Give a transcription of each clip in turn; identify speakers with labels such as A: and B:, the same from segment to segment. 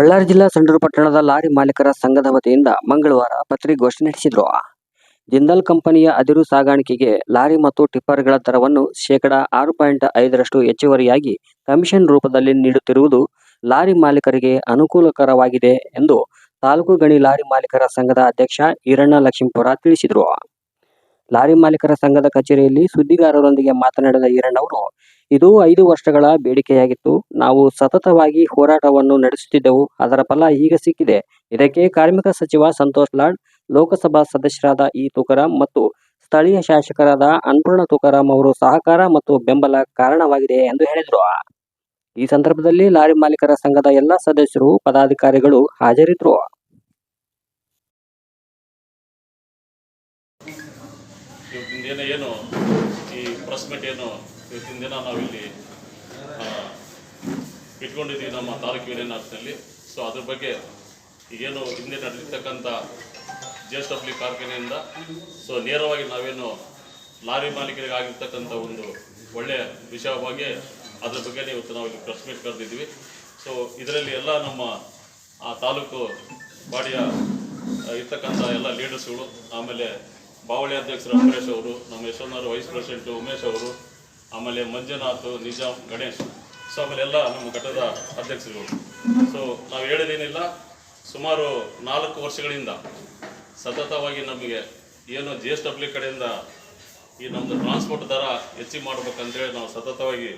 A: ಬಳ್ಳಾರಿ ಜಿಲ್ಲಾ ಸಂಡೂರು ಪಟ್ಟಣದ ಲಾರಿ ಮಾಲೀಕರ ಸಂಘದ ವತಿಯಿಂದ ಮಂಗಳವಾರ ಪತ್ರಿಕಾಗೋಷ್ಠಿ ನಡೆಸಿದರು. ಜಿಂದಾಲ್ ಕಂಪನಿಯ ಅದಿರು ಸಾಗಾಣಿಕೆಗೆ ಲಾರಿ ಮತ್ತು ಟಿಪ್ಪರ್ಗಳ ದರವನ್ನು ಶೇಕಡಾ ಆರು ಪಾಯಿಂಟ್ ಐದರಷ್ಟು ಹೆಚ್ಚುವರಿಯಾಗಿ ಕಮಿಷನ್ ರೂಪದಲ್ಲಿ ನೀಡುತ್ತಿರುವುದು ಲಾರಿ ಮಾಲೀಕರಿಗೆ ಅನುಕೂಲಕರವಾಗಿದೆ ಎಂದು ತಾಲೂಕು ಗಣಿ ಲಾರಿ ಮಾಲೀಕರ ಸಂಘದ ಅಧ್ಯಕ್ಷ ಈರಣ್ಣ ಲಕ್ಷ್ಮೀಪುರ ತಿಳಿಸಿದರು. ಲಾರಿ ಮಾಲೀಕರ ಸಂಘದ ಕಚೇರಿಯಲ್ಲಿ ಸುದ್ದಿಗಾರರೊಂದಿಗೆ ಮಾತನಾಡಿದ ಈರಣ್ಣವರು ಇದು ಐದು ವರ್ಷಗಳ ಬೇಡಿಕೆಯಾಗಿತ್ತು. ನಾವು ಸತತವಾಗಿ ಹೋರಾಟವನ್ನು ನಡೆಸುತ್ತಿದ್ದೆವು. ಅದರ ಫಲ ಈಗ ಸಿಕ್ಕಿದೆ. ಇದಕ್ಕೆ ಕಾರ್ಮಿಕ ಸಚಿವ ಸಂತೋಷ್ ಲಾಡ್, ಲೋಕಸಭಾ ಸದಸ್ಯರಾದ ಇ. ತುಕಾರಾಂ ಮತ್ತು ಸ್ಥಳೀಯ ಶಾಸಕರಾದ ಅನ್ಪೂರ್ಣ ತುಕಾರಾಂ ಅವರು ಸಹಕಾರ ಮತ್ತು ಬೆಂಬಲ ಕಾರಣವಾಗಿದೆ ಎಂದು ಹೇಳಿದರು. ಈ ಸಂದರ್ಭದಲ್ಲಿ ಲಾರಿ ಮಾಲೀಕರ ಸಂಘದ ಎಲ್ಲ ಸದಸ್ಯರು, ಪದಾಧಿಕಾರಿಗಳು
B: ದಿನ ಏನು ಈ ಪ್ರೆಸ್ ಮೀಟ್ ಏನು ಇವತ್ತಿನ ದಿನ ನಾವಿಲ್ಲಿ ಇಟ್ಕೊಂಡಿದ್ದೀವಿ ನಮ್ಮ ತಾಲೂಕು ಯೂನಿಯನ್ ಆಫೀಸ್ನಲ್ಲಿ ಸೊ ಅದ್ರ ಬಗ್ಗೆ ಏನು ಹಿಂದೆ ನಡೆದಿರ್ತಕ್ಕಂಥ ಜಿ ಎಸ್ ಡಬ್ಲ್ಯೂ ಕಾರ್ಖಾನೆಯಿಂದ ಸೊ ನೇರವಾಗಿ ನಾವೇನು ಲಾರಿ ಮಾಲೀಕರಿಗೆ ಆಗಿರ್ತಕ್ಕಂಥ ಒಂದು ಒಳ್ಳೆಯ ವಿಷಯವಾಗಿ ಅದ್ರ ಬಗ್ಗೆ ಇವತ್ತು ನಾವು ಇಲ್ಲಿ ಪ್ರೆಸ್ ಮೀಟ್ ಕರೆದಿದ್ದೀವಿ. ಸೊ ಇದರಲ್ಲಿ ಎಲ್ಲ ನಮ್ಮ, ಆ ತಾಲೂಕು ಬಾಡಿಯ ಇರ್ತಕ್ಕಂಥ ಎಲ್ಲ ಲೀಡರ್ಸ್ಗಳು ಆಮೇಲೆ ಬಾವಳಿ ಅಧ್ಯಕ್ಷರು ಅಂಬರೀಶ್ ಅವರು, ನಮ್ಮ ಯಶವಂತನವರು ವೈಸ್ ಪ್ರೆಸಿಡೆಂಟು ಉಮೇಶ್ ಅವರು ಆಮೇಲೆ ಮಂಜುನಾಥ್, ನಿಜಾಮ್, ಗಣೇಶ್. ಸೊ ಆಮೇಲೆ ಎಲ್ಲ ನಮ್ಮ ಘಟದ ಅಧ್ಯಕ್ಷರುಗಳು ಸೊ ನಾವು ಹೇಳೋದೇನಿಲ್ಲ. ಸುಮಾರು ನಾಲ್ಕು ವರ್ಷಗಳಿಂದ ಸತತವಾಗಿ ನಮಗೆ ಏನು ಜಿ ಎಸ್ ಡಬ್ಲ್ಯೂ ಕಡೆಯಿಂದ ಈ ನಮ್ಮದು ಟ್ರಾನ್ಸ್ಪೋರ್ಟ್ ದರ ಹೆಚ್ಚಿಗೆ ಮಾಡ್ಬೇಕಂತೇಳಿ ನಾವು ಸತತವಾಗಿ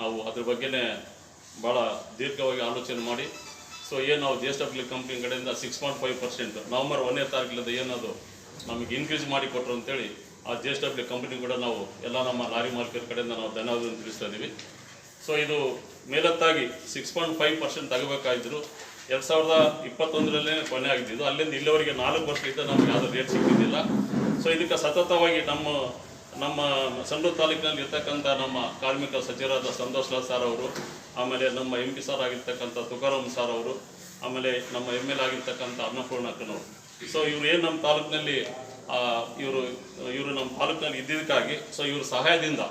B: ನಾವು ಅದ್ರ ಬಗ್ಗೆನೇ ಭಾಳ ದೀರ್ಘವಾಗಿ ಆಲೋಚನೆ ಮಾಡಿ. ಸೊ ಏನು ನಾವು ಜಿ ಎಸ್ ಡಬ್ಲ್ಯೂ ಕಂಪ್ನಿ ಕಡೆಯಿಂದ six point five percent November ಒಂದನೇ ತಾರೀಕಿನಿಂದ ಏನದು ನಮಗೆ ಇನ್ಕ್ರೀಸ್ ಮಾಡಿ ಕೊಟ್ಟರು ಅಂತೇಳಿ ಆ ಜಿ ಎಸ್ ಡಬ್ಲ್ಯೂ ಕಂಪ್ನಿ ಕೂಡ ನಾವು ಎಲ್ಲ ನಮ್ಮ ಲಾರಿ ಮಾರ್ಕೆಟ್ ಕಡೆಯಿಂದ ನಾವು ಧನ್ಯವಾದವನ್ನು ತಿಳಿಸ್ತಾ ಇದ್ದೀವಿ ಸೊ ಇದು ಮೇಲತ್ತಾಗಿ ಸಿಕ್ಸ್ ಪಾಯಿಂಟ್ ಫೈವ್ ಪರ್ಸೆಂಟ್ ತಗೋಬೇಕಾಗಿದ್ರು. ಎರಡು ಸಾವಿರದ ಇಪ್ಪತ್ತೊಂದರಲ್ಲೇ ಕೊನೆ ಆಗಿದ್ದು. ಅಲ್ಲಿಂದ ಇಲ್ಲಿವರೆಗೆ ನಾಲ್ಕು ವರ್ಷದಿಂದ ನಮಗೆ ಯಾವುದೇ ರೇಟ್ ಸಿಕ್ಕಿದ್ದಿಲ್ಲ ಸೊ ಇದಕ್ಕೆ ಸತತವಾಗಿ ನಮ್ಮ ನಮ್ಮ ಸಂಡೂರು ತಾಲೂಕಿನಲ್ಲಿ ಇರ್ತಕ್ಕಂಥ ನಮ್ಮ ಕಾರ್ಮಿಕ ಸಚಿವರಾದ ಸಂತೋಷ್ ಲಾಲ್ ಸರ್ ಅವರು, ಆಮೇಲೆ ನಮ್ಮ ಎಂ ಪಿ ಸರ್ ಆಗಿರ್ತಕ್ಕಂಥ ತುಕಾರಾಮ್ ಸರ್ ಅವರು, ಆಮೇಲೆ ನಮ್ಮ ಎಂ ಎಲ್ ಆಗಿರ್ತಕ್ಕಂಥ ಅನ್ನಪೂರ್ಣಕ್ಕನವರು ಸೊ ಇವರು ಏನು ನಮ್ಮ ತಾಲೂಕಿನಲ್ಲಿ ಇವರು ಇವರು ನಮ್ಮ ತಾಲೂಕಿನಲ್ಲಿ ಇದ್ದಿದ್ದಕ್ಕಾಗಿ ಸೊ ಇವ್ರ ಸಹಾಯದಿಂದ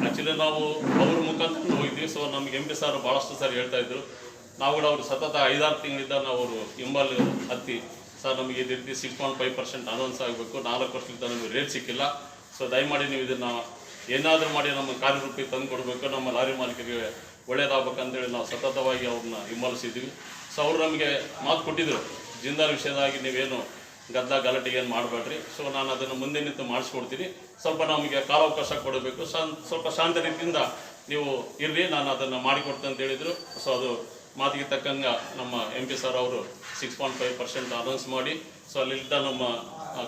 B: ಆ್ಯಕ್ಚುಲಿ ನಾವು ಅವ್ರ ಮುಖಾಂತರ ಹೋಗಿದ್ವಿ ಸೊ ನಮ್ಗೆ ಎಂ ಪಿ ಸರ್ ಭಾಳಷ್ಟು ಸರ್ ಹೇಳ್ತಾ ಇದ್ರು. ನಾವು ಕೂಡ ಅವರು ಸತತ ಐದಾರು ತಿಂಗಳಿಂದ ನಾವು ಅವರು ಹಿಂಬಲ್ ಹತ್ತಿ. ಸರ್ ನಮಗೆ ಇದೇ ರೀತಿ six point five percent announce ಆಗಬೇಕು. ನಾಲ್ಕು ವರ್ಷದಿಂದ ನಮಗೆ ರೇಟ್ ಸಿಕ್ಕಿಲ್ಲ. ಸೊ ದಯಮಾಡಿ ನೀವು ಇದನ್ನು ಏನಾದರೂ ಮಾಡಿ ನಮ್ಮ ಕಾರ್ಯರೂಪಿ ತಂದು ಕೊಡಬೇಕು. ನಮ್ಮ ಲಾರಿ ಮಾಲೀಕರಿಗೆ ಒಳ್ಳೇದಾಗಬೇಕಂತೇಳಿ ನಾವು ಸತತವಾಗಿ ಅವ್ರನ್ನ ಹಿಂಬಾಲಿಸಿದ್ವಿ ಸೊ ಅವರು ನಮಗೆ ಮಾತು ಕೊಟ್ಟಿದ್ದರು ಜಿಂದಾಲ್ ವಿಷಯದಾಗಿ ನೀವೇನು ಗದ್ದ ಗಲಾಟೆ ಏನು ಮಾಡಬೇಡ್ರಿ? ಸೊ ನಾನು ಅದನ್ನು ಮುಂದೆ ನಿಂತು ಮಾಡಿಸ್ಕೊಡ್ತೀನಿ. ಸ್ವಲ್ಪ ನಮಗೆ ಕಾಲಾವಕಾಶ ಕೊಡಬೇಕು. ಶಾನ್, ಸ್ವಲ್ಪ ಶಾಂತ ರೀತಿಯಿಂದ ನೀವು ಇರಲಿ ನಾನು ಅದನ್ನು ಮಾಡಿಕೊಡ್ತೇನೆ ಅಂತ ಹೇಳಿದರು. ಸೊ ಅದು ಮಾತಿಗೆ ತಕ್ಕಂಗೆ ನಮ್ಮ ಎಂ ಪಿ ಸರ್ ಅವರು six point five percent announce ಮಾಡಿ. ಸೊ ಅಲ್ಲಿದ್ದ ನಮ್ಮ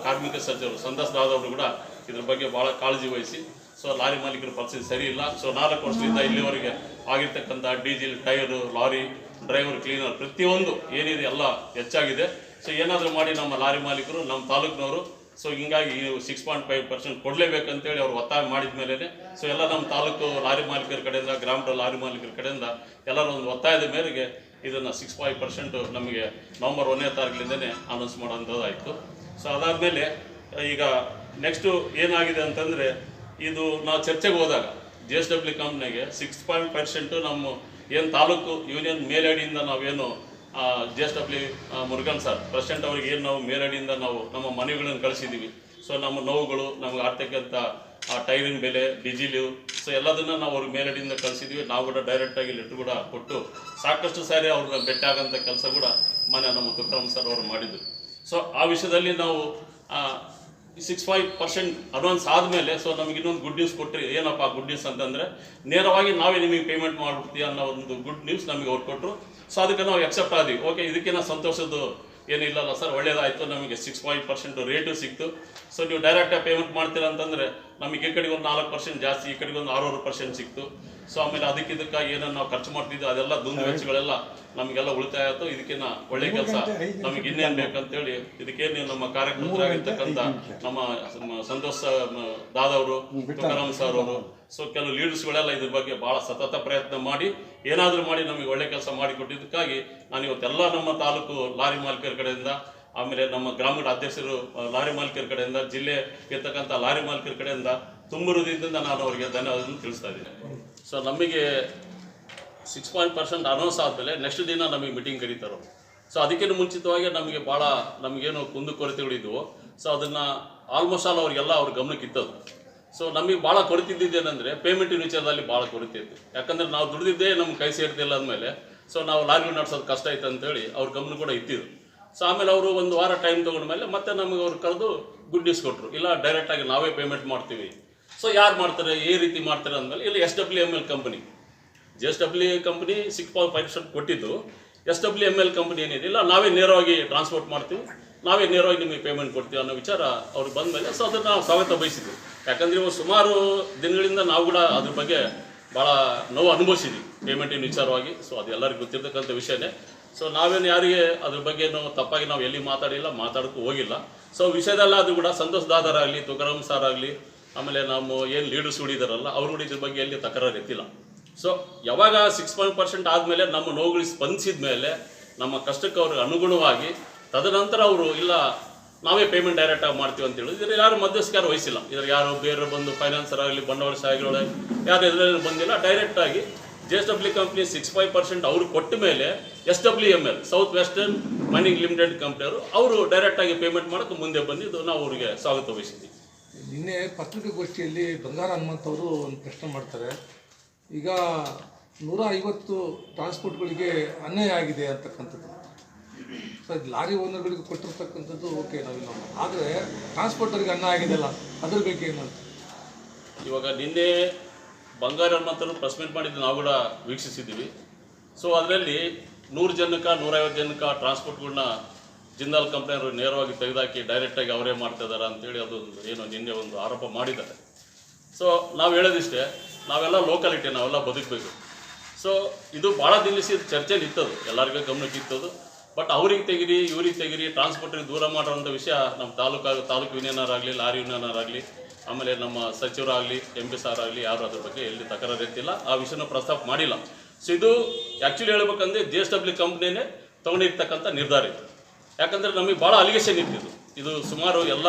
B: ಕಾರ್ಮಿಕ ಸಚಿವರು ಸಂತಸ್ ದಾದವರು ಕೂಡ ಇದ್ರ ಬಗ್ಗೆ ಭಾಳ ಕಾಳಜಿ ವಹಿಸಿ. ಸೊ ಲಾರಿ ಮಾಲೀಕರ ಪರಿಸ್ಥಿತಿ ಸರಿ ಇಲ್ಲ. ಸೊ ನಾಲ್ಕು ವರ್ಷದಿಂದ ಇಲ್ಲಿವರೆಗೆ ಆಗಿರ್ತಕ್ಕಂಥ diesel, tyre, lorry, driver, cleaner ಪ್ರತಿಯೊಂದು ಏನಿದೆ ಎಲ್ಲ ಹೆಚ್ಚಾಗಿದೆ. ಸೊ ಏನಾದರೂ ಮಾಡಿ ನಮ್ಮ ಲಾರಿ ಮಾಲೀಕರು, ನಮ್ಮ ತಾಲೂಕಿನವರು ಸೊ ಹಿಂಗಾಗಿ ಸಿಕ್ಸ್ ಪಾಯಿಂಟ್ ಫೈವ್ ಪರ್ಸೆಂಟ್ ಕೊಡಲೇಬೇಕಂತೇಳಿ ಅವ್ರು ಒತ್ತಾಯ ಮಾಡಿದ ಮೇಲೆ ಸೊ ಎಲ್ಲ ನಮ್ಮ ತಾಲೂಕು ಲಾರಿ ಮಾಲೀಕರ ಕಡೆಯಿಂದ, ಗ್ರಾಮದ ಲಾರಿ ಮಾಲೀಕರ ಕಡೆಯಿಂದ ಎಲ್ಲರೂ ಒಂದು ಒತ್ತಾಯದ ಮೇರೆಗೆ ಇದನ್ನು ಸಿಕ್ಸ್ ಫೈವ್ ಪರ್ಸೆಂಟು ನಮಗೆ ನವಂಬರ್ ಒಂದನೇ ತಾರೀಕಿನಿಂದನೇ ಅನೌನ್ಸ್ ಮಾಡೋಂಥದ್ದಾಯಿತು. ಸೊ ಅದಾದಮೇಲೆ ಈಗ ನೆಕ್ಸ್ಟು ಏನಾಗಿದೆ ಅಂತಂದರೆ, ಇದು ನಾವು ಚರ್ಚೆಗೆ ಹೋದಾಗ ಜಿ ಎಸ್ ಡಬ್ಲ್ಯೂ ಕಂಪ್ನಿಗೆ ಸಿಕ್ಸ್ ಪಾಯಿಂಟ್ ಪರ್ಸೆಂಟು ನಮ್ಮ ಏನು ತಾಲೂಕು ಯೂನಿಯನ್ ಮೇಲಡಿಯಿಂದ ನಾವೇನು G S W Murugan sir president ಅವರಿಗೆ ಏನು ನಾವು ಮೇಲಡಿಯಿಂದ ನಾವು ನಮ್ಮ ಮನೆಗಳನ್ನು ಕಳಿಸಿದ್ದೀವಿ ಸೊ ನಮ್ಮ ನೋವುಗಳು, ನಮಗೆ ಆಗ್ತಕ್ಕಂಥ ಆ ಟೈರಿನ ಬೆಲೆ ಡಿಜಿಲು ಸೊ ಎಲ್ಲದನ್ನ ನಾವು ಅವ್ರಿಗೆ ಮೇಲಡಿಯಿಂದ ಕಳಿಸಿದ್ವಿ. ನಾವು ಕೂಡ ಡೈರೆಕ್ಟಾಗಿ ಲೆಟ್ರ್ ಕೂಡ ಕೊಟ್ಟು ಸಾಕಷ್ಟು ಸಾರಿ ಅವ್ರನ್ನ ಭೇಟಿ ಆಗೋಂಥ ಕೆಲಸ ಕೂಡ ಮನೆ ನಮ್ಮ ತುಕಾರಾಮ್ ಸರ್ ಅವರು ಮಾಡಿದ್ರು. ಸೊ ಆ ವಿಷಯದಲ್ಲಿ ನಾವು ಸಿಕ್ಸ್ ಫೈವ್ ಪರ್ಸೆಂಟ್ ಅಡ್ವಾನ್ಸ್ ಆದಮೇಲೆ ಸೊ ನಮಗೆ ಇನ್ನೊಂದು ಗುಡ್ ನ್ಯೂಸ್ ಕೊಟ್ಟರೆ ಏನಪ್ಪ ಗುಡ್ ನ್ಯೂಸ್ ಅಂತಂದರೆ, ನೇರವಾಗಿ ನಾವೇ ನಿಮಗೆ ಪೇಮೆಂಟ್ ಮಾಡಿಬಿಡ್ತೀವಿ ಅನ್ನೋ ಒಂದು ಗುಡ್ ನ್ಯೂಸ್ ನಮಗೆ ಅವ್ರು ಕೊಟ್ಟರು ಸೊ ಅದಕ್ಕೆ ನಾವು ಎಕ್ಸೆಪ್ಟ್ ಆದ್ವಿ. ಓಕೆ ಇದಕ್ಕಿಂತ ಸಂತೋಷದ್ದು ಏನಿಲ್ಲಲ್ಲ ಸರ್, ಒಳ್ಳೇದಾಯಿತು, ನಮಗೆ ಸಿಕ್ಸ್ ಫೈವ್ ಪರ್ಸೆಂಟ್ ರೇಟು ಸಿಕ್ತು. ಸೊ ನೀವು ಡೈರೆಕ್ಟಾಗಿ ಪೇಮೆಂಟ್ ಮಾಡ್ತೀರಾ ಅಂತಂದರೆ ನಮಗೆ ಈ ಕಡೆಗೆ ಒಂದು ನಾಲ್ಕು ಪರ್ಸೆಂಟ್ ಜಾಸ್ತಿ ಈ ಕಡೆಗೆ ಒಂದು ಆರೂವರೆ ಪರ್ಸೆಂಟ್ ಸಿಕ್ತು. ಸೊ ಆಮೇಲೆ ಅದಕ್ಕೆ ಇದಕ್ಕೆ ಏನನ್ನು ನಾವು ಖರ್ಚು ಮಾಡ್ತಿದ್ವಿ ಅದೆಲ್ಲ ದುಂದು ವೆಚ್ಚಗಳೆಲ್ಲ ನಮಗೆಲ್ಲ ಉಳಿತಾಯ ಆಯಿತು. ಇದಕ್ಕಿನ್ನ ಒಳ್ಳೆ ಕೆಲಸ ನಮಗೆ ಇನ್ನೇನು ಬೇಕಂತೇಳಿ ಇದಕ್ಕೇನು ನಮ್ಮ ಕಾರ್ಯಕರ್ತರಾಗಿರ್ತಕ್ಕಂಥ ನಮ್ಮ ನಮ್ಮ ಸಂತೋಷ್ ದಾದವರು ತುಕಾರಾಮ್ ಸರ್ ಅವರು. ಸೊ ಕೆಲವು ಲೀಡರ್ಸ್ಗಳೆಲ್ಲ ಇದ್ರ ಬಗ್ಗೆ ಬಹಳ ಸತತ ಪ್ರಯತ್ನ ಮಾಡಿ ಏನಾದರೂ ಮಾಡಿ ನಮಗೆ ಒಳ್ಳೆ ಕೆಲಸ ಮಾಡಿಕೊಟ್ಟಿದ್ದಕ್ಕಾಗಿ ನಾನು ಇವತ್ತೆಲ್ಲ ನಮ್ಮ ತಾಲೂಕು ಲಾರಿ ಮಾಲೀಕರ ಕಡೆಯಿಂದ ಆಮೇಲೆ ನಮ್ಮ ಗ್ರಾಮೀಣ ಅಧ್ಯಕ್ಷರು ಲಾರಿ ಮಾಲೀಕರ ಕಡೆಯಿಂದ ಜಿಲ್ಲೆ ಇರ್ತಕ್ಕಂಥ ಲಾರಿ ಮಾಲೀಕರ ಕಡೆಯಿಂದ ತುಂಬ ಹೃದಯದಿಂದ ನಾನು ಅವರಿಗೆ ಧನ್ಯವಾದ ತಿಳಿಸ್ತಾ ಇದ್ದೀನಿ. ಸೊ ನಮಗೆ ಸಿಕ್ಸ್ ಪಾಯಿಂಟ್ ಪರ್ಸೆಂಟ್ ಅನೌನ್ಸ್ ಆದಮೇಲೆ ನೆಕ್ಸ್ಟ್ ದಿನ ನಮಗೆ ಮೀಟಿಂಗ್ ಕರೀತಾರೆ ಸೊ ಅದಕ್ಕಿಂತ ಮುಂಚಿತವಾಗಿ ನಮಗೆ ಭಾಳ ನಮಗೇನು ಕುಂದುಕೊರತೆಗಳಿದ್ವು ಸೊ ಅದನ್ನು ಆಲ್ಮೋಸ್ಟ್ ಆಲ್ ಅವರಿಗೆಲ್ಲ ಅವ್ರ ಗಮನಕ್ಕೆ ಇತ್ತದು. ಸೊ ನಮಗೆ ಭಾಳ ಕೊರತಿದ್ದೇನೆಂದರೆ ಪೇಮೆಂಟಿನ ವಿಚಾರದಲ್ಲಿ ಭಾಳ ಕೊರತೆ ಇತ್ತು. ಯಾಕಂದರೆ ನಾವು ದುಡಿದಿದ್ದೇ ನಮ್ಗೆ ಕೈ ಸೇರ್ತಿಲ್ಲ ಅಂದಮೇಲೆ ಸೊ ನಾವು ಲಾರಿ ನಡೆಸೋದು ಕಷ್ಟ ಆಯ್ತು ಅಂತೇಳಿ ಅವ್ರ ಗಮನ ಕೂಡ ಇತ್ತಿದ್ರು ಸೊ ಆಮೇಲೆ ಅವರು ಒಂದು ವಾರ ಟೈಮ್ ತೊಗೊಂಡ್ಮೇಲೆ ಮತ್ತೆ ನಮಗೆ ಅವ್ರು ಕರೆದು ಗುಡ್ ನ್ಯೂಸ್ ಕೊಟ್ಟರು ಇಲ್ಲ ಡೈರೆಕ್ಟಾಗಿ ನಾವೇ ಪೇಮೆಂಟ್ ಮಾಡ್ತೀವಿ. ಸೊ ಯಾರು ಮಾಡ್ತಾರೆ ಈ ರೀತಿ ಮಾಡ್ತಾರೆ ಅಂದಮೇಲೆ ಇಲ್ಲಿ S W M L company G S W company six point five percent ಕೊಟ್ಟಿದ್ದು. S W M L company ಏನಿದೆ? ಇಲ್ಲ, ನಾವೇ ನೇರವಾಗಿ ಟ್ರಾನ್ಸ್ಪೋರ್ಟ್ ಮಾಡ್ತೀವಿ. ನಾವೇ ನೇರವಾಗಿ ನಿಮಗೆ ಪೇಮೆಂಟ್ ಕೊಡ್ತೀವಿ ಅನ್ನೋ ವಿಚಾರ ಅವ್ರು ಬಂದ ಮೇಲೆ ಸೊ ಅದನ್ನು ನಾವು ಸ್ವಾಗತ ಬಯಸಿದ್ವಿ. ಯಾಕಂದರೆ ಇವಾಗ ಸುಮಾರು ದಿನಗಳಿಂದ ನಾವು ಕೂಡ ಅದ್ರ ಬಗ್ಗೆ ಭಾಳ ನೋವು ಅನುಭವಿಸಿದ್ವಿ. ಪೇಮೆಂಟಿನ ವಿಚಾರವಾಗಿ. ಸೊ ಅದು ಎಲ್ಲರಿಗೂ ಗೊತ್ತಿರ್ತಕ್ಕಂಥ ವಿಷಯನೇ. ಸೊ ನಾವೇನು ಯಾರಿಗೆ ಅದ್ರ ಬಗ್ಗೆ ತಪ್ಪಾಗಿ ನಾವು ಎಲ್ಲಿ ಮಾತಾಡಿಲ್ಲ, ಮಾತಾಡೋಕ್ಕೂ ಹೋಗಿಲ್ಲ. ಸೊ ವಿಷಯದಲ್ಲಾದರೂ ಕೂಡ ಸಂತೋಷ್ ದಾದರಾಗಲಿ, ತುಕಾರಾಮ್ ಸಾರ್ ಆಗಲಿ ಆಮೇಲೆ ನಮ್ಮ ಏನು ಲೀಡರ್ಸ್ ಉಳಿದಾರಲ್ಲ ಅವ್ರು ಕೂಡ ಇದ್ರ ಬಗ್ಗೆ ಎಲ್ಲಿ ತಕರಾರು ಎತ್ತಿಲ್ಲ. ಸೊ ಯಾವಾಗ ಸಿಕ್ಸ್ ಪಾಯಿಂಟ್ ಪರ್ಸೆಂಟ್ ಆದಮೇಲೆ ನಮ್ಮ ನೋವುಗಳಿಗೆ ಸ್ಪಂದಿಸಿದ ಮೇಲೆ ನಮ್ಮ ಕಷ್ಟಕ್ಕೆ ಅವ್ರಿಗೆ ಅನುಗುಣವಾಗಿ ತದನಂತರ ಅವರು ಇಲ್ಲ, ನಾವೇ ಪೇಮೆಂಟ್ ಡೈರೆಕ್ಟಾಗಿ ಮಾಡ್ತೀವಿ ಅಂತ ಹೇಳಿ ಇದ್ರ ಯಾರು ಮಧ್ಯಸ್ಥಗಾರ ವಹಿಸಿಲ್ಲ. ಇದ್ರ ಯಾರು ಬೇರೆ ಬಂದು ಫೈನಾನ್ಸರ್ ಆಗಲಿ ಬಂಡವಾಳ ಶಾಹಿಗಳು ಯಾರು ಇದರಲ್ಲಿ ಬಂದಿಲ್ಲ ಡೈರೆಕ್ಟಾಗಿ J S W company six five percent ಅವರು ಕೊಟ್ಟ ಮೇಲೆ S W M L South Western Mining Limited ಕಂಪ್ನಿಯವರು ಅವರು ಡೈರೆಕ್ಟಾಗಿ ಪೇಮೆಂಟ್ ಮಾಡಕ್ಕೆ ಮುಂದೆ ಬಂದಿದ್ದು ನಾವು ಅವರಿಗೆ ಸ್ವಾಗತ ವಹಿಸಿದ್ವಿ.
C: ನಿನ್ನೆ ಪತ್ರಿಕಾಗೋಷ್ಠಿಯಲ್ಲಿ ಬಂಗಾರ ಹನುಮಂತ್ ಅವರು ಒಂದು ಪ್ರಶ್ನೆ ಮಾಡ್ತಾರೆ. ಈಗ ನೂರ ಐವತ್ತು ಟ್ರಾನ್ಸ್ಪೋರ್ಟ್ಗಳಿಗೆ ಅನ್ಯಾಯ ಆಗಿದೆ ಅಂತಕ್ಕಂಥದ್ದು. ಸರ್ ಲಾರಿ ಓನರ್ಗಳಿಗೆ ಕೊಟ್ಟಿರ್ತಕ್ಕಂಥದ್ದು ಓಕೆ ನಾವಿಲ್ಲ ಆದರೆ ಟ್ರಾನ್ಸ್ಪೋರ್ಟರ್ಗೆ ಅನ್ಯಾಯ ಆಗಿದೆಯಲ್ಲ ಅದ್ರ ಬಗ್ಗೆ ಏನಂತ
B: ಇವಾಗ ನಿನ್ನೆ ಬಂಗಾರ ಹನುಮಂತರು ಪ್ರೆಸ್ ಮೀಟ್ ಮಾಡಿದ್ದು ನಾವು ಕೂಡ ವೀಕ್ಷಿಸಿದ್ದೀವಿ. ಸೊ ಅದರಲ್ಲಿ ನೂರು ಜನಕ್ಕೆ, ನೂರೈವತ್ತು ಜನಕ್ಕೆ ಟ್ರಾನ್ಸ್ಪೋರ್ಟ್ಗಳನ್ನ ಜಿಂದಾಲ್ ಕಂಪ್ನಿಯವರು ನೇರವಾಗಿ ತೆಗೆದಾಕಿ ಡೈರೆಕ್ಟಾಗಿ ಅವರೇ ಮಾಡ್ತಾ ಇದ್ದಾರೆ ಅಂತೇಳಿ ಅದೊಂದು ಏನು ನಿನ್ನೆ ಒಂದು ಆರೋಪ ಮಾಡಿದ್ದಾರೆ. ಸೊ ನಾವು ಹೇಳೋದಿಷ್ಟೇ, ನಾವೆಲ್ಲ ಲೋಕಾಲಿಟಿ ನಾವೆಲ್ಲ ಬದುಕಬೇಕು. ಸೊ ಇದು ಭಾಳ ದಿನಿಸಿ ಚರ್ಚೆ ನಿಂತದು, ಎಲ್ಲರಿಗೂ ಗಮನಕ್ಕೆ ಇತ್ತದು ಬಟ್ ಅವ್ರಿಗೆ ತೆಗಿರಿ, ಇವ್ರಿಗೆ ತೆಗಿರಿ ಟ್ರಾನ್ಸ್ಪೋರ್ಟ್ರಿಗೆ ದೂರ ಮಾಡೋಂಥ ವಿಷಯ ನಮ್ಮ ತಾಲೂಕು ತಾಲೂಕು ಯೂನಿಯನರಾಗಲಿ ಲಾರಿ ಯೂನಿಯನರಾಗಲಿ ಆಮೇಲೆ ನಮ್ಮ ಸಚಿವರಾಗಲಿ ಎಂ ಪಿ ಸಾರ್ ಆಗಲಿ ಯಾರು ಅದ್ರ ಬಗ್ಗೆ ಎಲ್ಲಿ ತಕರಾರು ಇರ್ತಿಲ್ಲ, ಆ ವಿಷಯನ ಪ್ರಸ್ತಾಪ ಮಾಡಿಲ್ಲ. ಸೊ ಇದು ಆ್ಯಕ್ಚುಲಿ ಹೇಳ್ಬೇಕಂದ್ರೆ ಜಿ ಎಸ್ ಡಬ್ಲ್ಯೂ ಕಂಪ್ನಿನೇ ತೊಗೊಂಡಿರ್ತಕ್ಕಂಥ ನಿರ್ಧಾರ ಇದು. ಯಾಕಂದರೆ ನಮಗೆ ಭಾಳ ಅಲಿಗೇಷನ್ ಇತ್ತಿದ್ದು ಇದು. ಸುಮಾರು ಎಲ್ಲ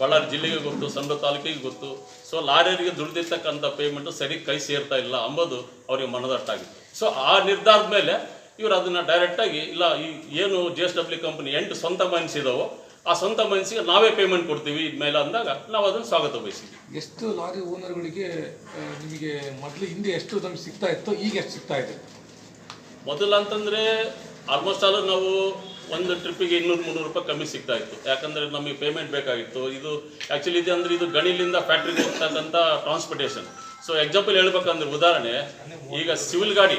B: ಬಳ್ಳಾರಿ ಜಿಲ್ಲೆಗೆ ಗೊತ್ತು ಸಣ್ಣ ತಾಲೂಕಿಗೆ ಗೊತ್ತು. ಸೊ ಲಾರಿಯರಿಗೆ ದುಡ್ದಿರ್ತಕ್ಕಂಥ ಪೇಮೆಂಟು ಸರಿ ಕೈ ಸೇರ್ತಾ ಇಲ್ಲ ಅಂಬೋದು ಅವರಿಗೆ ಮನದಟ್ಟಾಗಿತ್ತು ಸೊ ಆ ನಿರ್ಧಾರದ ಮೇಲೆ ಇವರು ಅದನ್ನು ಡೈರೆಕ್ಟಾಗಿ ಇಲ್ಲ ಈ ಏನು ಜಿ ಎಸ್ ಡಬ್ಲ್ಯೂ ಕಂಪ್ನಿ ಎಂಟು ಸ್ವಂತ ಮೈನ್ಸ್ ಆ ಸ್ವಂತ ಮನಸ್ಸಿಗೆ ನಾವೇ ಪೇಮೆಂಟ್ ಕೊಡ್ತೀವಿ ಇದ್ಮೇಲೆ ಅಂದಾಗ ನಾವು ಅದನ್ನು ಸ್ವಾಗತ ಬಯಸಿದ್ವಿ
C: ಎಷ್ಟು ಲಾರಿ ಓನರ್ಗಳಿಗೆ ನಿಮಗೆ ಮೊದಲು ಹಿಂದೆ ಎಷ್ಟು ನಮ್ಗೆ ಸಿಗ್ತಾ ಇತ್ತು ಈಗ ಎಷ್ಟು ಸಿಗ್ತಾ ಇದೆ?
B: ಮೊದಲು ಅಂತಂದರೆ ಆಲ್ಮೋಸ್ಟ್ ಆಲ್ ನಾವು ಒಂದು ಟ್ರಿಪ್ಪಿಗೆ ಇನ್ನೂರು ಮುನ್ನೂರು ರೂಪಾಯಿ ಕಮ್ಮಿ ಸಿಗ್ತಾ ಇತ್ತು. ಯಾಕಂದರೆ ನಮಗೆ ಪೇಮೆಂಟ್ ಬೇಕಾಗಿತ್ತು. ಇದು ಆ್ಯಕ್ಚುಲಿ ಇದೆ ಅಂದರೆ ಇದು ಗಣಿಲಿಂದ ಫ್ಯಾಕ್ಟ್ರಿಗೆ ಹೋಗ್ತಕ್ಕಂಥ ಟ್ರಾನ್ಸ್ಪೋರ್ಟೇಷನ್ ಸೊ ಎಕ್ಸಾಂಪಲ್ ಹೇಳ್ಬೇಕಂದ್ರೆ ಉದಾಹರಣೆ ಈಗ ಸಿವಿಲ್ ಗಾಡಿ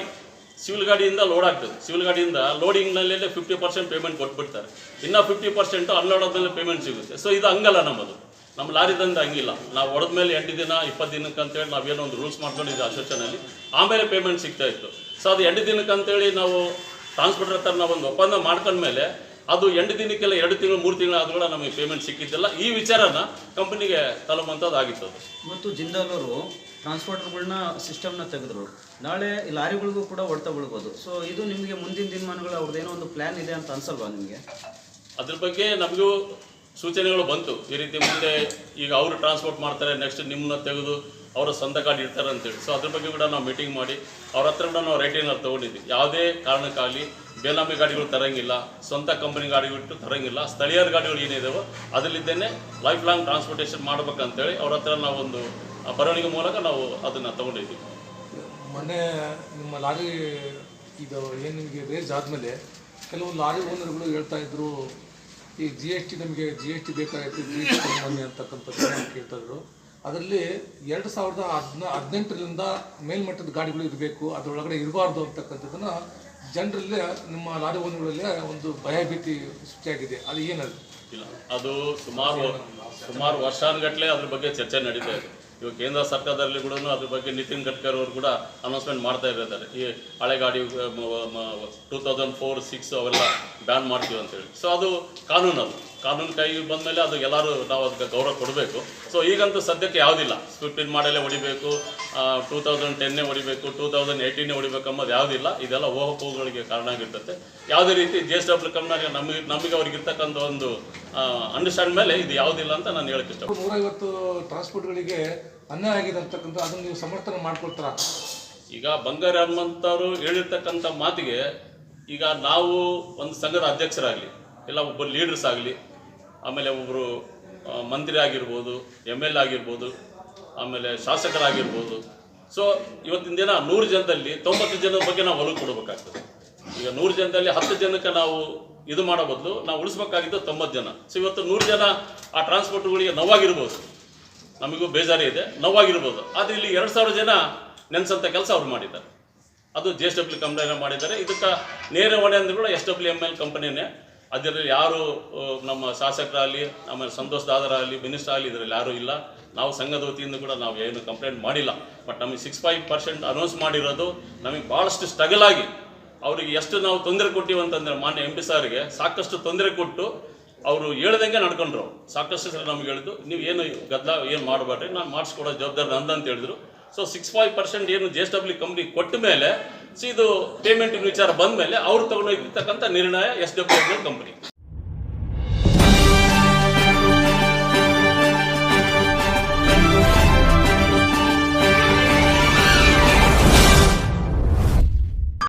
B: ಸಿವಿಲ್ ಗಾಡಿಯಿಂದ ಲೋಡ್ ಆಗ್ತದೆ. ಸಿವಿಲ್ ಗಾಡಿಯಿಂದ ಲೋಡಿಂಗ್ನಲ್ಲೇ ಫಿಫ್ಟಿ ಪರ್ಸೆಂಟ್ ಪೇಮೆಂಟ್ ಕೊಟ್ಬಿಡ್ತಾರೆ. ಇನ್ನೂ ಫಿಫ್ಟಿ ಪರ್ಸೆಂಟು ಅನ್ಲೋಡ್ ಆದ್ಮೇಲೆ ಪೇಮೆಂಟ್ ಸಿಗುತ್ತೆ. ಸೊ ಇದು ಹಂಗಲ್ಲ ನಮ್ಮದು. ನಮ್ಮ ಲಾರಿದಂದ ಹಂಗಿಲ್ಲ. ನಾವು ಹೊಡೆದ ಮೇಲೆ ಎಂಟು ದಿನ, ಇಪ್ಪತ್ತು ದಿನಕ್ಕೆ ಅಂತೇಳಿ ನಾವೇನೋ ಒಂದು ರೂಲ್ಸ್ ಮಾಡ್ಕೊಂಡಿದ್ವಿ ಅಸೋಸಿಯೇಷನಲ್ಲಿ ಆಮೇಲೆ ಪೇಮೆಂಟ್ ಸಿಗ್ತಾ ಇತ್ತು. ಸೊ ಅದು ಎಂಟು ದಿನಕ್ಕೆ ಅಂತೇಳಿ ನಾವು ಟ್ರಾನ್ಸ್ಪೋರ್ಟರ್ ಹತ್ರ ನಾವು ಒಂದು ಒಪ್ಪಂದ ಮಾಡ್ಕೊಂಡ್ಮೇಲೆ ಅದು ಎಂಟು ದಿನಕ್ಕೆಲ್ಲ ಎರಡು ತಿಂಗಳು, ಮೂರು ತಿಂಗಳು ಆದ್ರೂ ನಮಗೆ ಪೇಮೆಂಟ್ ಸಿಕ್ಕಿದ್ದಿಲ್ಲ ಈ ವಿಚಾರನ ಕಂಪನಿಗೆ ತಲುಪುವಂಥದ್ದು ಆಗಿತ್ತು.
D: ಮತ್ತು ಜಿಂದಾಲ್ ಅವರು ಟ್ರಾನ್ಸ್ಪೋರ್ಟರ್ಗಳನ್ನ ಸಿಸ್ಟಮ್ನ ತೆಗೆದ್ರು. ನಾಳೆ ಲಾರಿಗಳಿಗೂ ಕೂಡ ಹೊಡೆತ ಬೀಳ್ಬೋದು. ಸೊ ಇದು ನಿಮಗೆ ಮುಂದಿನ ದಿನಮಾನಗಳು ಅವ್ರದ್ದೇನೋ ಒಂದು ಪ್ಲ್ಯಾನ್ ಇದೆ ಅಂತ ಅನ್ಸಲ್ವಾ ನಿಮಗೆ?
B: ಅದ್ರ ಬಗ್ಗೆ ನಮಗೂ ಸೂಚನೆಗಳು ಬಂತು. ಈ ರೀತಿ ಮುಂದೆ ಈಗ ಅವರು ಟ್ರಾನ್ಸ್ಪೋರ್ಟ್ ಮಾಡ್ತಾರೆ ನೆಕ್ಸ್ಟ್ ನಿಮ್ಮನ್ನ ತೆಗೆದು ಅವರ ಸ್ವಂತ ಗಾಡಿ ಇರ್ತಾರೆ ಅಂತೇಳಿ ಸೊ ಅದ್ರ ಬಗ್ಗೆ ಕೂಡ ನಾವು ಮೀಟಿಂಗ್ ಮಾಡಿ, ಅವ್ರ ಹತ್ರ ಕೂಡ ನಾವು ರೈಟಿಂಗ್ ತೊಗೊಂಡಿದ್ವಿ. ಯಾವುದೇ ಕಾರಣಕ್ಕಾಗಲಿ ಬೇನಾಮಿ ಗಾಡಿಗಳು ತರಂಗಿಲ್ಲ, ಸ್ವಂತ ಕಂಪನಿ ಬಿಟ್ಟು ತರಂಗಿಲ್ಲ, ಸ್ಥಳೀಯರ ಗಾಡಿಗಳು ಏನಿದಾವೋ ಅದರಲ್ಲಿದ್ದೇನೆ ಲೈಫ್ ಲಾಂಗ್ ಟ್ರಾನ್ಸ್ಪೋರ್ಟೇಷನ್ ಮಾಡ್ಬೇಕಂತೇಳಿ ಅವ್ರ ಹತ್ರ ನಾವೊಂದು ಬರವಣಿಗೆ ಮೂಲಕ ನಾವು ಅದನ್ನು ತಗೊಂಡಿದ್ವಿ.
C: ಮೊನ್ನೆ ನಿಮ್ಮ ಲಾರಿ ಇದು ಏನು ನಿಮಗೆ ರೇಜ್ ಆದಮೇಲೆ ಕೆಲವು ಲಾರಿ ಓನರ್ಗಳು ಹೇಳ್ತಾ ಇದ್ರು, ಈ ಜಿ ಎಸ್ ಟಿ ನಮಗೆ ಜಿ ಎಸ್ ಟಿ ಬೇಕಾಗಿತ್ತು ಜಿ ಎಸ್ ಟಿ ಮೊನ್ನೆ ಅಂತಕ್ಕಂಥದ್ದು ಕೇಳ್ತಾಯಿದ್ರು ಅದರಲ್ಲಿ ಎರಡು ಸಾವಿರದ ಹದಿನ, ಹದಿನೆಂಟರಿಂದ ಮೇಲ್ಮಟ್ಟದ ಗಾಡಿಗಳು ಇರಬೇಕು, ಅದರೊಳಗಡೆ ಇರಬಾರ್ದು ಅಂತಕ್ಕಂಥದ್ದನ್ನು ಜನರಲ್ಲೇ ನಿಮ್ಮ ಲಾರಿ ಓನರ್ಗಳಲ್ಲೇ ಒಂದು ಭಯಭೀತಿ ಸೃಷ್ಟಿಯಾಗಿದೆ. ಅದು ಏನದು
B: ಇಲ್ಲ, ಅದು ಸುಮಾರು ಸುಮಾರು ವರ್ಷಾನುಗಟ್ಟಲೆ ಅದ್ರ ಬಗ್ಗೆ ಚರ್ಚೆ ನಡೀತಾ ಇದೆ. ಇವಾಗ ಕೇಂದ್ರ ಸರ್ಕಾರದಲ್ಲಿ ಕೂಡ ಅದ್ರ ಬಗ್ಗೆ ನಿತಿನ್ ಗಡ್ಕರಿ ಅವರು ಕೂಡ ಅನೌನ್ಸ್ಮೆಂಟ್ ಮಾಡ್ತಾ ಇರ್ತಾರೆ ಈ ಹಳೆ ಗಾಡಿ ಟೂ ತೌಸಂಡ್ ಫೋರ್ ಸಿಕ್ಸ್ ಅವೆಲ್ಲ ಬ್ಯಾನ್ ಮಾಡ್ತೀವಿ ಅಂತೇಳಿ ಸೊ ಅದು ಕಾನೂನು ಅದು ಕಾನೂನು ಕೈ ಬಂದಮೇಲೆ ಅದು ಎಲ್ಲರೂ ನಾವು ಅದಕ್ಕೆ ಗೌರವ ಕೊಡಬೇಕು. ಸೊ ಈಗಂತೂ ಸದ್ಯಕ್ಕೆ ಯಾವುದಿಲ್ಲ. ಫಿಫ್ಟೀನ್ ಮಾಡಲೇ ಹೊಡಿಬೇಕು ಟೂ ತೌಸಂಡ್ ಟೆನ್ನೇ ಹೊಡಿಬೇಕು ಟೂ ತೌಸಂಡ್ ಏಯ್ಟೀನೇ ಹೊಡಿಬೇಕು ಅನ್ನೋದು ಯಾವುದಿಲ್ಲ. ಇದೆಲ್ಲ ಊಹಾಪೋಹಗಳಿಗೆ ಕಾರಣ ಆಗಿರ್ತದೆ. ಯಾವುದೇ ರೀತಿ ಜಿ ಎಸ್ ಡಬ್ಲ್ಯೂ ಕಂಪ್ನಿಗೆ ನಮಗೆ ನಮಗೆ ಅವ್ರಿಗಿರ್ತಕ್ಕಂಥ ಒಂದು ಅಂಡರ್ಸ್ಟ್ಯಾಂಡ್ ಮೇಲೆ ಇದು ಯಾವುದಿಲ್ಲ ಅಂತ ನಾನು ಹೇಳಕ್ಕೆ ಇಷ್ಟ
C: ನೂರೈವತ್ತು ಟ್ರಾನ್ಸ್ಪೋರ್ಟ್ಗಳಿಗೆ ಅನ್ಯಾಯ ಆಗಿದೆ ಅಂತಕ್ಕಂಥ ಅದನ್ನು ನೀವು ಸಮರ್ಥನೆ ಮಾಡ್ಕೊಳ್ತಾರಾ?
B: ಈಗ ಬಂಗಾರ ಹನುಮಂತವರು ಹೇಳಿರ್ತಕ್ಕಂಥ ಮಾತಿಗೆ ಈಗ ನಾವು ಒಂದು ಸಂಘದ ಅಧ್ಯಕ್ಷರಾಗಲಿ ಇಲ್ಲ ಒಬ್ಬ ಲೀಡರ್ಸ್ ಆಗಲಿ ಆಮೇಲೆ ಒಬ್ಬರು ಮಂತ್ರಿ ಆಗಿರ್ಬೋದು ಎಂ ಎಲ್ ಆಗಿರ್ಬೋದು, ಆಮೇಲೆ ಶಾಸಕರಾಗಿರ್ಬೋದು. ಸೊ ಇವತ್ತಿನ ದಿನ ನೂರು ಜನದಲ್ಲಿ ತೊಂಬತ್ತು ಜನದ ಬಗ್ಗೆ ನಾವು ಒಲವು ಕೊಡಬೇಕಾಗ್ತದೆ. ಈಗ ನೂರು ಜನದಲ್ಲಿ ಹತ್ತು ಜನಕ್ಕೆ ನಾವು ಇದು ಮಾಡೋ ಬದಲು ನಾವು ಉಳಿಸ್ಬೇಕಾಗಿದ್ದು ತೊಂಬತ್ತು ಜನ. ಸೊ ಇವತ್ತು ನೂರು ಜನ ಆ ಟ್ರಾನ್ಸ್ಪೋರ್ಟ್ಗಳಿಗೆ ನೋವಾಗಿರ್ಬೋದು. ನಮಗೂ ಬೇಜಾರು ಇದೆ, ನೋವಾಗಿರ್ಬೋದು. ಆದರೆ ಇಲ್ಲಿ ಎರಡು ಸಾವಿರ ಜನ ನೆನೆಸಂಥ ಕೆಲಸ ಅವ್ರು ಮಾಡಿದ್ದಾರೆ. ಅದು ಜೆ ಎಸ್ ಡಬ್ಲ್ಯೂ ಕಂಪ್ನಿನ ಮಾಡಿದ್ದಾರೆ. ಇದಕ್ಕೆ ನೇರ ಹೊಣೆ ಅಂದ್ರೆ ಕೂಡ ಎಸ್ ಡಬ್ಲ್ಯೂ ಎಂ ಎಲ್ ಕಂಪನಿನೇ ಅದರಲ್ಲಿ ಯಾರು ನಮ್ಮ ಶಾಸಕರಾಗಲಿ ಆಮೇಲೆ ಸಂತೋಷ್ ದಾದರಾಗಲಿ, ಮಿನಿಸ್ಟರ್ ಆಗಲಿ ಇದರಲ್ಲಿ ಯಾರೂ ಇಲ್ಲ. ನಾವು ಸಂಘದ ವತಿಯಿಂದ ಕೂಡ ನಾವು ಏನು ಕಂಪ್ಲೇಂಟ್ ಮಾಡಿಲ್ಲ. ಬಟ್ ನಮಗೆ ಸಿಕ್ಸ್ ಫೈವ್ ಪರ್ಸೆಂಟ್ ಅನೌನ್ಸ್ ಮಾಡಿರೋದು ನಮಗೆ ಭಾಳಷ್ಟು ಸ್ಟ್ರಗಲ್ ಆಗಿ. ಅವರಿಗೆ ಎಷ್ಟು ನಾವು ತೊಂದರೆ ಕೊಟ್ಟಿವಿ ಅಂತಂದರೆ ಮಾನ್ಯ ಎಂ ಪಿ ಸಾರಿಗೆ ಸಾಕಷ್ಟು ತೊಂದರೆ ಕೊಟ್ಟು ಅವರು ಹೇಳ್ದಂಗೆ ನಡ್ಕೊಂಡ್ರು ಸಾಕಷ್ಟು ಸಲ ನಮ್ಗೆ ಹೇಳಿದ್ದು ನೀವು ಏನು ಗದ್ದಲ, ಏನು ಮಾಡಬೇಡ್ರಿ, ನಾನು ಮಾಡಿಸ್ಕೊಡೋ ಜವಾಬ್ದಾರಿ ನಂದು ಅಂತ ಹೇಳಿದ್ರು. ಸೊ ಸಿಕ್ಸ್ ಫೈವ್ ಪರ್ಸೆಂಟ್ ಏನು ಜೆ ಎಸ್ ಡಬ್ಲ್ಯೂ ಕಂಪ್ನಿ ಕೊಟ್ಟ ಮೇಲೆ ಸೊ ಇದು ಪೇಮೆಂಟ್ ವಿಚಾರ ಬಂದ ಮೇಲೆ, ಅವ್ರು ತಗೊಂಡೋಗಿರ್ತಕ್ಕಂಥ ನಿರ್ಣಯ ಎಸ್ ಡಬ್ಲ್ಯೂ ಕಂಪ್ನಿ